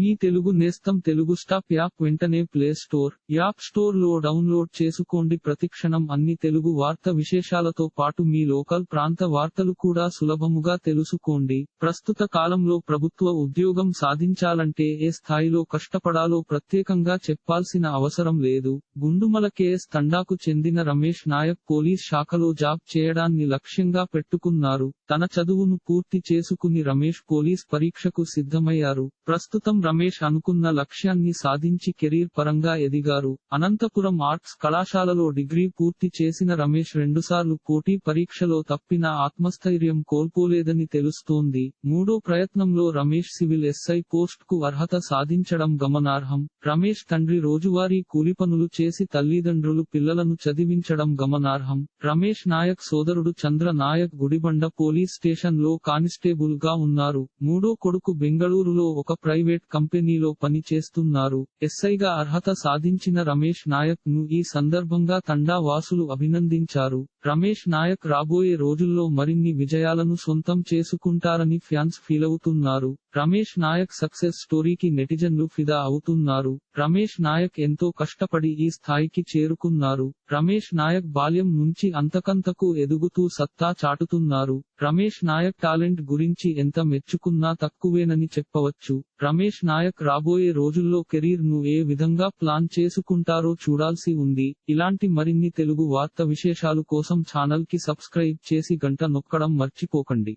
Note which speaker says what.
Speaker 1: మీ తెలుగు నేస్తం Telugu stop app వెంటనే play store app స్టోర్లో డౌన్లోడ్ చేసుకోండి. ప్రతిక్షణం అన్ని తెలుగు వార్త విశేషాలతో పాటు మీ లోకల్ ప్రాంత వార్తలు కూడా సులభముగా తెలుసుకోండి. ప్రస్తుత కాలంలో ప్రభుత్వ ఉద్యోగం సాధించాలంటే ఏ స్థాయిలో కష్టపడాలో ప్రత్యేకంగా చెప్పాల్సిన అవసరం లేదు. గుండుమల కేఎస్ తండాకు చెందిన రమేష్ నాయక్ పోలీస్ శాఖలో జాబ్ చేయడాన్ని లక్ష్యంగా పెట్టుకున్నారు. తన చదువును పూర్తి చేసుకుని రమేష్ పోలీస్ పరీక్షకు సిద్ధమయ్యారు. ప్రస్తుతం రమేష్ అనుకున్న లక్ష్యాన్ని సాధించి కెరీర్ పరంగా ఎదిగారు. అనంతపురం ఆర్ట్స్ కళాశాలలో డిగ్రీ పూర్తి చేసిన రమేష్ రెండుసార్లు పోటీ పరీక్షలో తప్పిన ఆత్మస్థైర్యం కోల్పోలేదని తెలుస్తోంది. మూడో ప్రయత్నంలో రమేష్ సివిల్ ఎస్ఐ పోస్ట్కు అర్హత సాధించడం గమనార్హం. రమేష్ తండ్రి రోజువారీ కూలి పనులు చేసి తల్లిదండ్రులు పిల్లలను చదివించడం గమనార్హం. రమేష్ నాయక్ సోదరుడు చంద్ర నాయక్ గుడిబండ పోలీస్ స్టేషన్లో కానిస్టేబుల్గా ఉన్నారు. మూడో కొడుకు బెంగళూరులో ఒక ప్రైవేట్ కంపెనీలో పని చేస్తున్నారు ఎస్ఐగా అర్హత సాధించిన రమేష్ నాయక్ను ఈ సందర్భంగా తండా వాసులు అభినందించారు. రమేష్ నాయక్ రాబోయే రోజుల్లో మరిన్ని విజయాలను సొంతం చేసుకుంటారని ఫ్యాన్స్ ఫీలవుతున్నారు. రమేష్ నాయక్ సక్సెస్ స్టోరీకి నెటిజన్లు ఫిదా అవుతున్నారు. రమేష్ నాయక్ ఎంతో కష్టపడి ఈ స్థాయికి చేరుకున్నారు. రమేష్ నాయక్ బాల్యం నుంచి అంతకంతకు ఎదుగుతూ సత్తా చాటుతున్నారు. రమేష్ నాయక్ టాలెంట్ గురించి ఎంత మెచ్చుకున్నా తక్కువేనని చెప్పవచ్చు. రమేష్ నాయక్ రాబోయే రోజుల్లో కెరీర్ను ఏ విధంగా ప్లాన్ చేసుకుంటారో చూడాల్సి ఉంది. ఇలాంటి మరిన్ని తెలుగు వార్త విశేషాలు కోసం ఛానల్కి సబ్స్క్రైబ్ చేసి గంట నొక్కడం మర్చిపోకండి.